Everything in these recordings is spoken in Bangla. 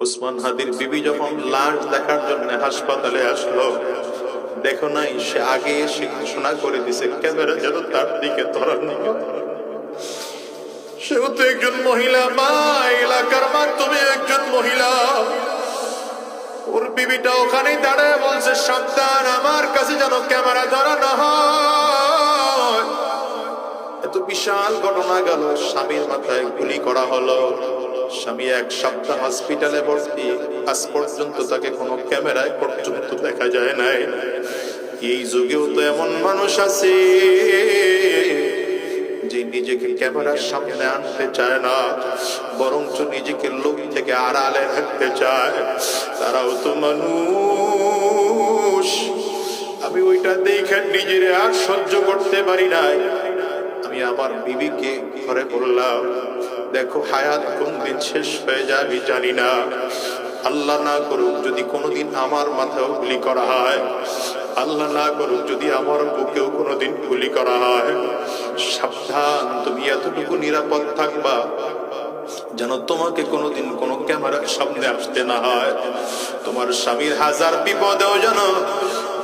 উসমান হাদির বিবি যখন লাশ দেখার জন্য হাসপাতালে আসলো, দেখো নাই, সে আগে এসে ঘোষণা করে দিছে, ক্যামেরা যেন তার দিকে হয়। সেও তো একজন মহিলা, মা, এলাকার মাধ্যমে একজন মহিলা। ওর বিবিটা ওখানে দাঁড়ায়, বলছে, সাবধান, আমার কাছে যেন ক্যামেরা ধরানো হয়। এত বিশাল ঘটনা গেল, স্বামীর মাথায় গুলি করা হলো। স্বামী এক সপ্তাহ হসপিটালে ভর্তি। আজ পর্যন্ত তাকে কোনো ক্যামেরায় পর্যন্ত দেখা যায় নাই। এই যুগেও তো এমন মানুষ আছে যে নিজেকে ক্যামেরার সামনে আনতে চায় না, বরঞ্চ নিজেকে লোক থেকে আড়ালে রাখতে চায়। তারাও তো মানুষ। আমি ওইটা দেখে নিজের আর সহ্য করতে পারি নাই। আমি আমার বিবিকে ঘরে বললাম দেখো হায়াত কোন দিন শেষ হয়ে আমি জানি না। আল্লাহ না করুক যদি কোনোদিন আমার মাথায় গুলি করা হয়। আল্লাহ না করুক যদি আমার বুকেও কোনোদিন গুলি করা হয়। সাবধান, তুমি এতটুকু নিরাপদ থাকবা যেন তোমাকে কোনোদিন কোনো ক্যামেরার সামনে আসতে না হয়। তোমার স্বামীর হাজার বিপদেও যেন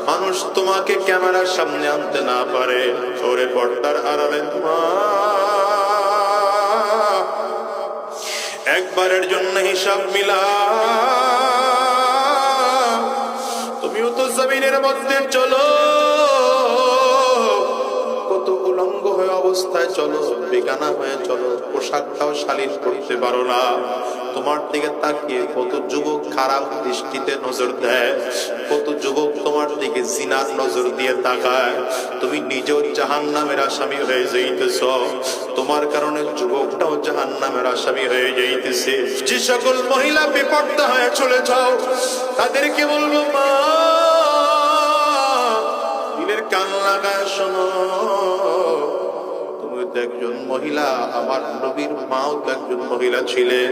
মানুষ তোমাকে ক্যামেরার সামনে আনতে না পারে। ওরে পর্দার আড়ালে মা একবারের জন্য হিসাব মিলা তুমিও তো জমিনের মধ্যে চলো। কত উলঙ্গ হয়ে অবস্থায় চলো, বেগানা হয়ে চলো পোশাকটাও শালীন করতে পারো না। তোমার দিকে তাকিয়ে কত যুবক খারাপ দৃষ্টিতে নজর দেয়, কত যুবক তোমার দিকে জিনার নজর দিয়ে তাকায়। তুমি নিজেও জাহান নামের আসামি হয়ে যাইতেছ, তোমার কারণে যুবকটাও জাহান নামের আসামি হয়ে যাইতেছে। যে সকল মহিলা বিপর্দা হয়ে চলে যাও, তাদেরকে বলব, মা, দিলের কান লাগায় শোনো। একজন মহিলা, আমার নবীর মাও তো একজন মহিলা ছিলেন।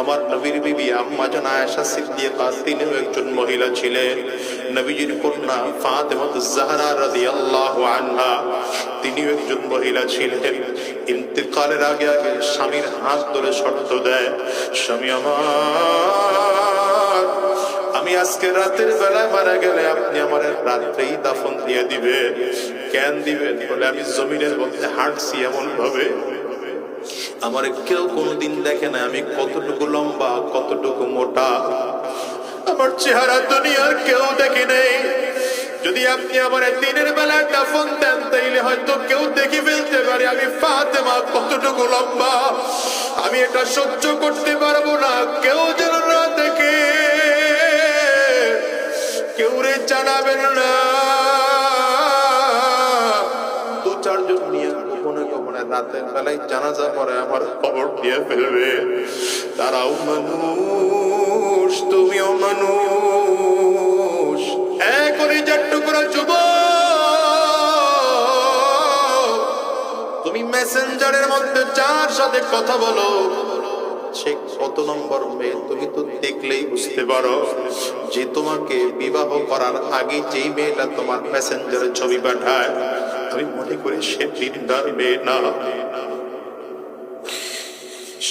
আমার নবীর বিবি আম্মা জান আয়েশা সিদ্দিকা তিনিও একজন মহিলা ছিলেন। নবীজির কন্যা ফাতেমা জাহরা রাদিয়াল্লাহু আনহা, তিনিও একজন মহিলা ছিলেন। ইন্তেকালের আগে আগে স্বামীর হাত ধরে শর্ত দেয়, স্বামী আমার, আমি আজকে রাতের বেলায় মারা গেলে আপনি আমার রাত্রেই দাফন দিয়ে দিবে কেন দিবেন বলে আমি জমিনের মধ্যে হাঁটছি এমন ভাবে আমার কেউ কোনোদিন দেখে না আমি কতটুকু লম্বা, কতটুকু মোটা। আমার চেহারা দুনিয়ার কেউ দেখে নেই। যদি আপনি আমার দিনের বেলায় দাফন দেন, তাইলে হয়তো কেউ দেখে ফেলতে পারে আমি ফাতেমা কতটুকু লম্বা। আমি এটা সহ্য করতে পারব না, কেউ যেন না দেখে। কেউ রে জানাবেন না। রাতের বেলায় জানাজা পরে আমার খবর দিয়ে ফেলবে। তারাও মানুষ, তুমিও মানুষ। এক যার টুকরা যুব তুমি মেসেঞ্জারের মধ্যে যার সাথে কথা বলো, সে কত নম্বর মেয়ে তুমি তো দেখলেই বুঝতে পারো যে তোমাকে বিবাহ করার আগে যেই মেয়েটা তোমার মেসেঞ্জারে ছবি পাঠায় আমি মনে করি সে দিনদার মেয়ে না।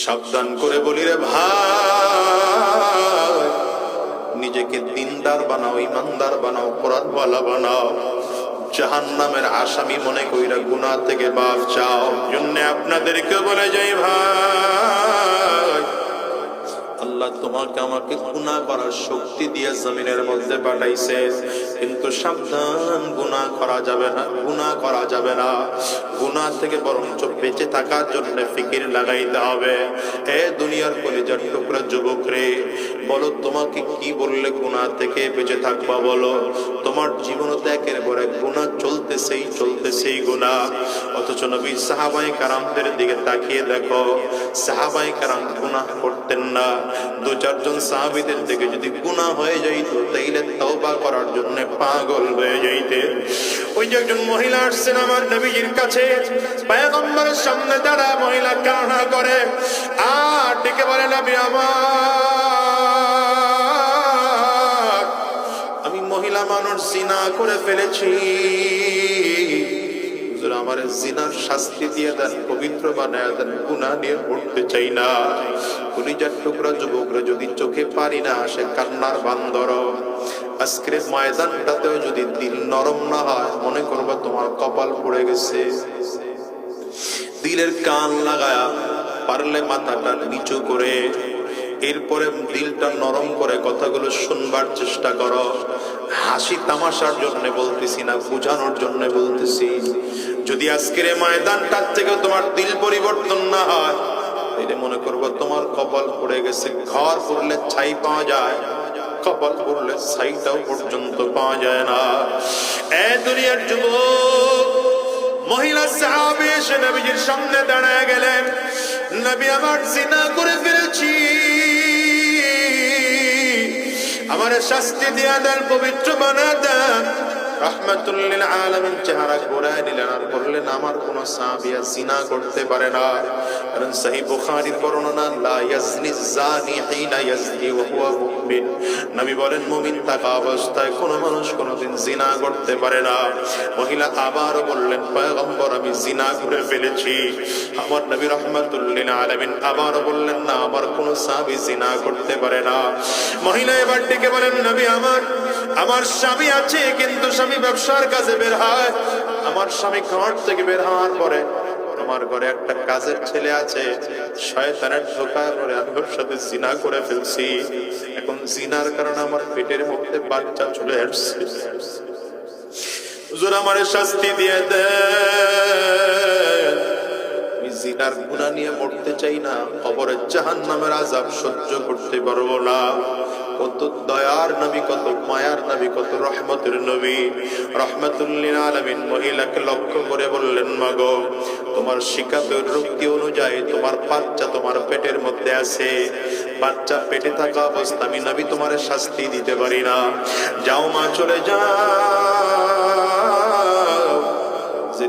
সাবধান করে বলি রে ভাই, নিজেকে দিনদার বানাও, ইমানদার বানাও, কোরআনওয়ালা বানাও। জাহান নামের আসামি মনে কইরা গুনাহ থেকে বাপ চাও জন্য আপনাদেরকে বলে যাই ভাই আল্লাহ তোমাকে আমাকে গুনাহ করার শক্তি দিয়ে জমিনের মধ্যে পাঠাইছে। কিন্তু সাবধান গুনা করা যাবে না গুনা করা যাবে না। গুনা থেকে বরঞ্চ বেঁচে থাকার জন্য ফিকির লাগাইতে হবে। এ দুনিয়ার কলেজার টুকরা যুবক রে, বলো তোমাকে কি বললে গুনা থেকে বেঁচে থাকবা বলো? তোমার জীবন ত্যাগের একের গুণা চলতেছেই চলতেছেই গুনাহ। অথচ নবী সাহাবাই কারামদের দিকে তাকিয়ে দেখো সাহাবাই কারাম গুনাহ করতেন না। দু, চারজন সাহাবিদের দিকে যদি গুনাহ হয়ে যাইতো, তাইলে তওবা করার জন্য পাগল হয়ে যাইতে ওই যে একজন মহিলা আসছেন আমার নবীজির কাছে, পয়গম্বরের সামনে দাঁড়া, মহিলা কান্না করে। আর ডেকে বলে, নবী আমার মহিলা মানুষ জিনা করে ফেলেছি। আমার জিনার শাস্তি দিয়ে দেন, পবিত্র বানায় দেন, গুনাহ নিয়ে চাই না। টুকরা যুবকরা যদি চোখে পারি না সে কান্নার বান্দর। আজকের ময়দানটাতেও যদি দিল নরম না হয়, মনে করবা তোমার কপাল পড়ে গেছে। দিলের কান লাগায়া পারলে মাথাটা নিচু করে, এরপরে দিলটা নরম করে কথাগুলো শুনবার চেষ্টা করো। হাসি তামাশার জন্য বলতেছি না, বোঝানোর জন্য বলতেছি। যদি আজকের ময়দানটার থেকে তোমার দিল পরিবর্তন না হয়, তাহলে মনে করব তোমার কপাল পড়ে গেছে, ঘর পড়লে ছাই পাওয়া যায়, কপাল পড়লে ছাইটাও পর্যন্ত পাওয়া যায় না। এ দুনিয়ার যুবক, মহিলা সাহাবি এসে নবীজির সামনে দাঁড়ায় গেলেন। নবী আমার জিনা করে ফেলেছি। আমার শাস্তি দিয়া দেন পবিত্র বানা দেন। রহমাতুল্লিল আলামিন চেহারা ঘোরায় নিলেন আর বললেন, আমার কোন সাহাবিয়া জিনা করতে পারে না। কারণ সহি বুখারীর বর্ণনা, লা ইয়াজনি জানি হিনা ইয়াজনি ওয়া হুয়া মুমিন। নবী বলেন, মুমিন থাকা অবস্থায় কোন মানুষ কোনদিন জিনা করতে পারে না। মহিলা আবারও বললেন, পয়গম্বর, আমি জিনা করে ফেলেছি। আমার নবী রহমাতুল্লিল আলামিন আবারও বললেন, না, আমার কোন সাহাবী জিনা করতে পারে না। মহিলা এবার ডেকে বলেন, নবী, আমার আমার স্বামী আছে, কিন্তু স্বামী ব্যবসার কাজে বের হয়। আমার স্বামী ঘর থেকে বের হওয়ার পরে আমার ঘরে একটা কাজের ছেলে আছে, শয়তানের ধোকায় পরে আমি ওর সাথে জিনা করে ফেলছি। এখন জিনার কারণে আমার পেটের মধ্যে বাচ্চা চলে আসছে। হুজুর আমার শাস্তি দিয়ে আমি জিনার গুণা নিয়ে মরতে চাই না কবরের জাহান নামের আজাব সহ্য করতে পারব না। কত দয়ার নবী, কত মায়ার কত মহিলাকে লক্ষ্য করে বললেন, মাগো, তোমার রক্তি অনুযায়ী তোমার বাচ্চা তোমার পেটের মধ্যে আছে। বাচ্চা পেটে থাকা অবস্থা আমি নবী তোমার শাস্তি দিতে পারি না। যাও মা, চলে যাও।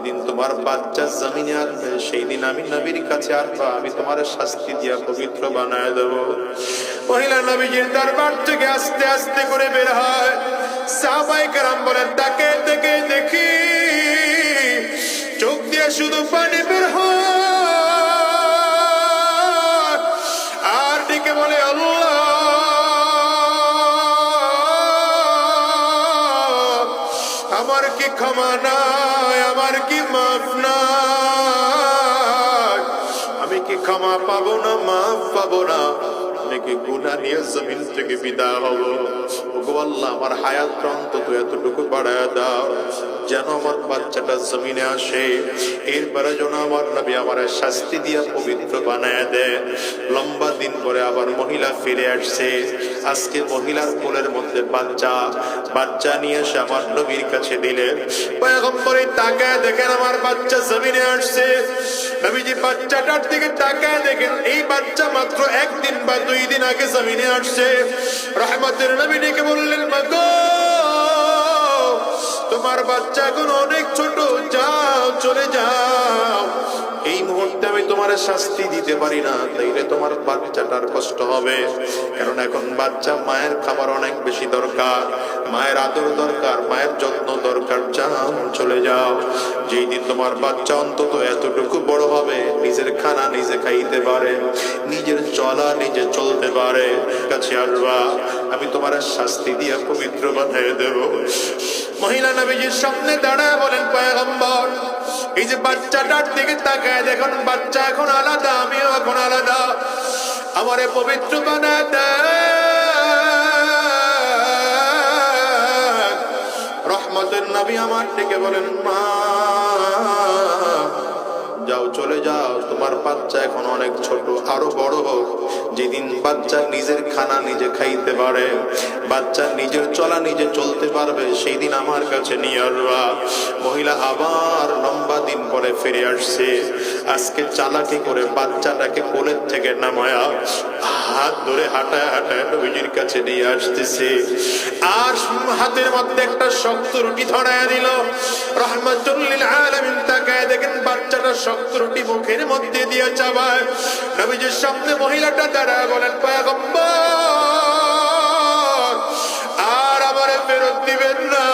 যেদিন তোমার বাচ্চা জমিনে আসবে সেই দিন আমি নবীর কাছে আসব আমি তোমার শাস্তি দিয়া পবিত্র বানায় দেব। মহিলা নবীজির দরবার থেকে আস্তে আস্তে করে বের হয়। সাহাবাই কারাম বলেন, তাকে দেখে দেখি, চোখ দিয়ে শুধু পানি বের হয়। আর ডেকে বলে, আল্লাহ, আমার কি ক্ষমা নাই? আমার কি মাফ নাই? আমি কি ক্ষমা পাবো না, মাফ পাবো না? আমি গুনা নিয়ে জমিন থেকে বিদায় হব? ভগবাল্লা আমার হায়াত তুই এতটুকু বাড়ায় দাও। যেন আমার বাচ্চাটা জমিনে আসে। এরপরে যেন আমার নবী আমার শাস্তি দিয়া পবিত্র বানায় দেয়। লম্বা দিন পরে আবার মহিলা ফিরে আসছে। আজকে মহিলার কোলের মধ্যে বাচ্চা। বাচ্চা নিয়ে এসে আমার নবীর কাছে দিলেন পয়গম্বরে, তাকায় দেখেন আমার বাচ্চা জমিনে আসছে। নবীজি বাচ্চাটার দিকে তাকায় দেখেন, এই বাচ্চা মাত্র একদিন বা দুই দিন আগে জমিনে আসছে। রহমতের নবী ডেকে বললেন মাগো তোমার বাচ্চা এখন অনেক ছোট, যাও, চলে যাও। এই মুহূর্তে আমি তোমার শাস্তি দিতে পারি না, তাইলে তোমার বাচ্চাটার কষ্ট হবে। কারণ এখন বাচ্চা মায়ের খাবার অনেক বেশি দরকার। মায়ের আদর দরকার, মায়ের যত্ন দরকার। যাও, চলে যাও। যেই দিন তোমার বাচ্চা অন্তত এতটুকু বড় হবে, নিজের খানা নিজে খাইতে পারে, নিজের চলা নিজে চলতে পারে। কাছে আসবা, আমি তোমার শাস্তি দিয়ে পবিত্র বানিয়ে দেব। মহিলা নবীজির সামনে দাঁড়ায় বলেন, পয়গম্বর, এই যে বাচ্চাটার দিকে তাকায় দেখুন, বাচ্চা এখন আলাদা, আমিও এখন আলাদা। আমারে পবিত্র বানায় দেন রহমতের নবী আমার থেকে বলেন যাও চলে যাও। তোমার বাচ্চা এখন অনেক ছোট, আরও বড় হোক। যেদিন বাচ্চা নিজের খানা নিজে খাইতে পারে, বাচ্চা নিজের চলা নিজে চলতে পারবে সেই দিন আমার কাছে নিয়ে মহিলা আবার লম্বা দিন পরে ফিরে আসছে। আজকে চালাকি করে বাচ্চাটাকে কোলের থেকে নামায়া হাত ধরে হাঁটায় হাঁটায় নবীজির কাছে নিয়ে আসতেছে। আর হাতের মধ্যে একটা শক্ত রুটি ধরায় দিল। রহমতুল্লিল আলামিন তাকায় দেখেন বাচ্চাটা শক্ত রুটি মুখের মধ্যে দিয়ে চাবায়। নবীজির সামনে মহিলাটা দাঁড়ায় বলেন, পয়গম্বর, আর আমারে ফেরত দিবেন না।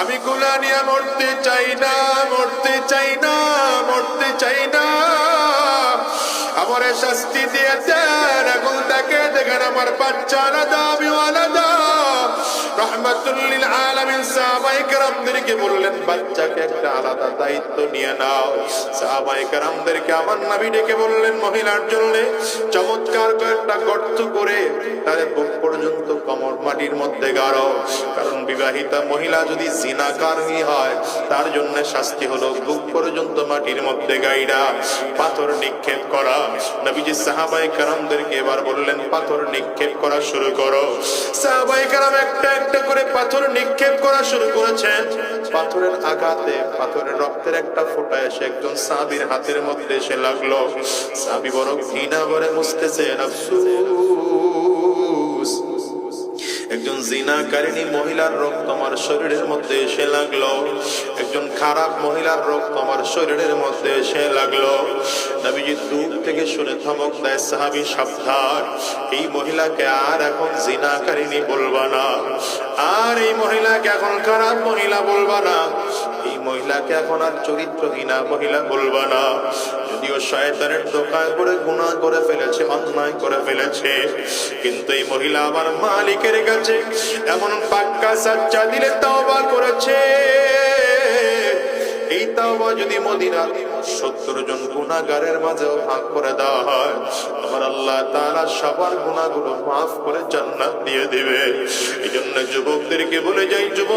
আমি গুলা নিয়ে মরতে চাই না, মরতে চাই না, মরতে চাই না। আমার শাস্তি দিয়ে দেন এখন তাকে দেখেন আমার বাচ্চা আলাদা আমি আলাদা রহমাতুল্লিল আলামিন সাহাবায়ে কেরামদেরকে বললেন, বাচ্চাকে একটা আলাদা দায়িত্ব নিয়ে নাও। সাহাবায়ে কেরামদেরকে আমার নবী ডেকে বললেন, মহিলার জন্য চমৎকার করে গর্ত করে তার বুক পর্যন্ত কমর মাটির মধ্যে গাড়ো। কারণ বিবাহিতা মহিলা যদি জিনাকারী হয়, তার জন্য শাস্তি হলো বুক পর্যন্ত মাটির মধ্যে গাইডা, পাথর নিক্ষেপ করা। নবীজি সাহাবায়ে কেরামদেরকে এবার বললেন পাথর নিক্ষেপ করা শুরু করো। সাহাবায়ে কেরাম একটা একটা করে পাথর নিক্ষেপ করা শুরু করেছেন। পাথরের আঘাতে পাথরের রক্তের একটা ফোঁটা এসে একজন সাহাবীর হাতের মধ্যে এসে লাগল। সাহাবী বড় ঘৃণা করে মুছতেছেন আফসোস! একজন জিনাকারিনী মহিলার রক্ত আমার শরীরের মধ্যে এসে লাগল। একজন খারাপ মহিলার রক্ত আমার শরীরের মধ্যে এসে লাগল। নবীজি দূর থেকে শুনে ধমক দেয়, সাহাবি, সাবধান। এই মহিলাকে আর এখন জিনাকারিনী বলবা না। আর এই মহিলাকে এখন খারাপ মহিলা বলবা না। এই মহিলাকে এখন আর চরিত্রহীনা মহিলা বলবা না। যদিও শয়তানের দোকায় করে গুনাহ করে ফেলেছে, অন্যায় করে ফেলেছে। কিন্তু এই মহিলা আমার মালিকের কাছে এমন পাক্কা সাচ্চা দিলে তওবা করেছে। এই তাওবা যদি মদিনার সত্তর জন গুণাগারের মাঝেও ভাগ করে দেওয়া হয় আমার আল্লাহ তাআলা সবার গুণাগুলো মাফ করে জান্নাত দিয়ে দিবে। এই জন্য যুবকদেরকে বলে যাই, যুবক,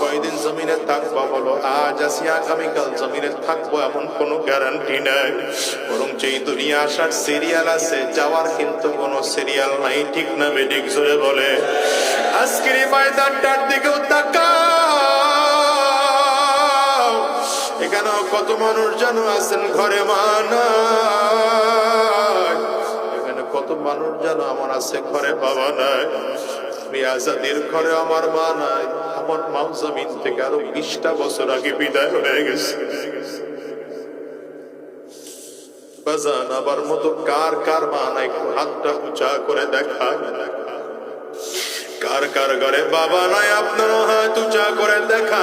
কয়দিন জমিনে থাকব বলো, আজ আসি আগামীকাল জমিনে থাকব এমন কোনো গ্যারান্টি নাই। বরং যেই দুনিয়া আসার সিরিয়াল আছে, যাওয়ার কিন্তু কোনো সিরিয়াল নাই, ঠিক না বেডিক জোরে বলে। আজকের এই ময়দানটার দিকেও তাকাও। এখানেও কত মানুষ যেন আছেন ঘরে মানা এখানে কত মানুষ যেন আমার আছে ঘরে বাবা নাই। আমি ঘরে আমার মা নাই। আমার মা জমিন থেকে আরও বিশটা বছর আগে বিদায় হয়ে গেছে। বাজান আবার মতো কার কার মা নাই? হাতটা উঁচা করে দেখা কার কার ঘরে বাবা নাই? আপনারও হাত উঁচা করে দেখা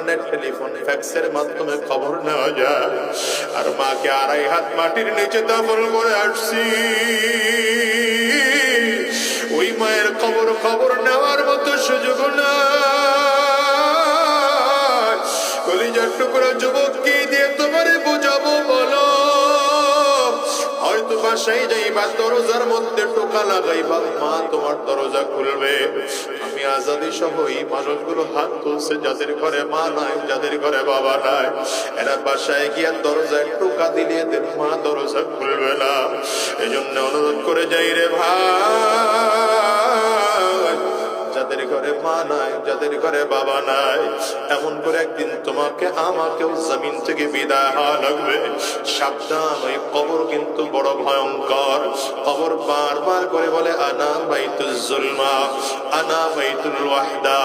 ইন্টারনেট, টেলিফোন, ফ্যাক্সের মাধ্যমে খবর নেওয়া যায়। আর মাকে আড়াই হাত মাটির নিচে দাফন করে আসছি। ওই মায়ের খবর খবর নেওয়ার বাসায় যাইবা দরজার মধ্যে টোকা লাগাইবা, মা তোমার দরজা খুলবে। আমি আজাদি সহ এই মানুষগুলো হাত তুলছে, যাদের ঘরে মা নাই, যাদের ঘরে বাবা নাই। এরা বাসায় গিয়া দরজায় টোকা দিলে এদের মা দরজা খুলবে না। এই জন্য অনুরোধ করে যাই রে ভাই। যাদের ঘরে মা নাই, যাদের ঘরে বাবা নাই, এমন করে একদিন তোমাকে আমাকেও জমিন থেকে বিদায় হওয়া লাগবে। সাবধান, ওই কবর কিন্তু বড় ভয়ঙ্কর। কবর বারবার করে বলে, আনা বাইতুল জুলমা, আনা বাইতুল ওয়াহদা,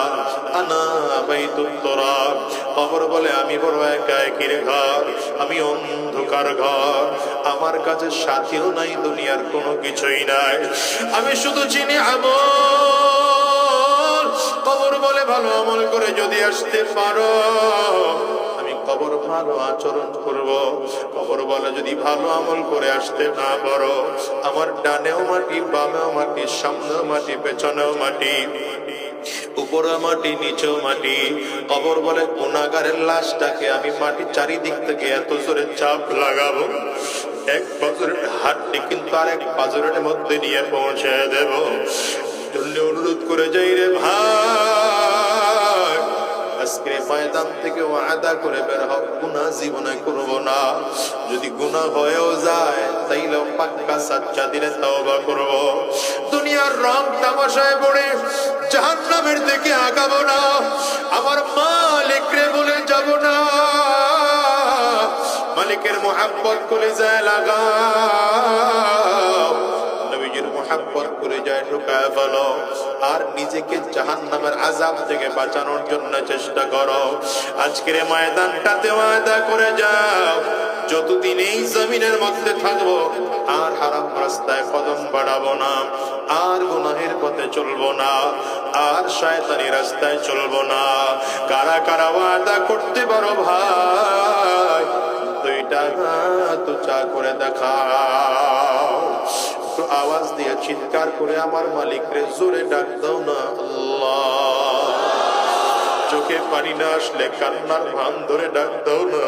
আনা বাইতুল তোরাব কবর বলে, আমি বড় একা একির ঘর, আমি অন্ধকার ঘর। আমার কাছে সাথীও নাই, দুনিয়ার কোনো কিছুই নাই। আমি শুধু চিনি আমল। কবর বলে ভালো আমল করে যদি আসতে পারো, আমি কবর ভালো আচরণ করব। কবর বলে যদি ভালো আমল করে আসতে না পারো, আমার ডানেও মাটি, বামেও মাটি, সামনেও মাটি, পেছনেও মাটি উপরে মাটি, নিচেও মাটি। কবর বলে গুণাগারের লাশটাকে আমি মাটি চারিদিক থেকে এত জোরে চাপ লাগাবো, এক বছরের হাতটি কিন্তু আরেক বছরের মধ্যে নিয়ে পৌঁছে দেব। জন্য অনুরোধ করে যাই রে ভাই। আজকে ময়দান থেকে ওয়াদা করে বের হও, গুনাহ জীবনে করব না। যদি গুনাহ হয়েও যায় তাইলে পাক্কা সাচ্চা দিলে তওবা করব। দুনিয়ার রং তামাশায় পড়ে, জাহান্নামের দিকে আগাবো না। আমার মালিক রে বলে যাব না। মালিকের মোহাব্বত করে যায় নবীজির মোহাব্বত করে যায় ঢুকায় ফেলো। আর নিজেকে জাহান নামের আজাব থেকে বাঁচানোর জন্য চেষ্টা করো। আজকের ময়দানটাতে ওয়াদা করে যাও, যতদিন এই জমিনের মধ্যে থাকব, আর হারাম রাস্তায় কদম বাড়াবো না, আর গুনাহের পথে চলবো না, আর শয়তানি রাস্তায় চলবো না। কারা কারা ওয়াদা করতে পারো ভাই? দুইটা হাত চা করে দেখাও। একটু আওয়াজ দিয়ে চিৎকার করে আমার মালিক রে জোরে ডাক দাও না চোখে পানি না আসলে কান্নার ভান ধরে ডাক দাও না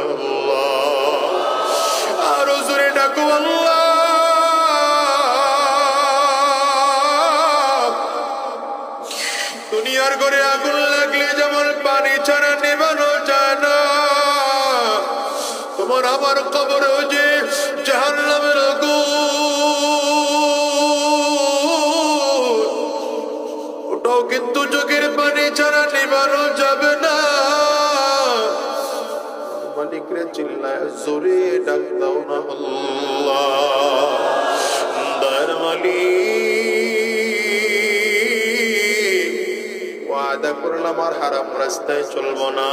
আরও জোরে ডাকো দুনিয়ার ঘরে আগুন লাগলে যেমন পানি ছাড়া নেবানো যায় না, তোমার আমার কবরেও জোরে ডাক দাও না আল্লাহ। ওয়াদা করলাম আর হারাম রাস্তায় চলবো না।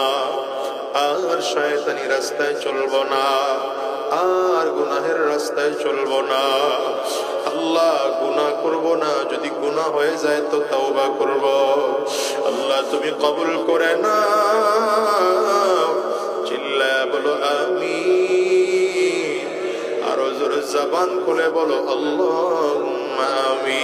আর শয়তানি রাস্তায় চলবো না। আর গুনাহের রাস্তায় চলবো না। আল্লাহ গুনাহ করব না। যদি গুনাহ হয়ে যায় তো তওবা করব। আল্লাহ তুমি কবুল করে না বলো আমি আরও জোরে জবান খুলে বলো আল্লাহ আমি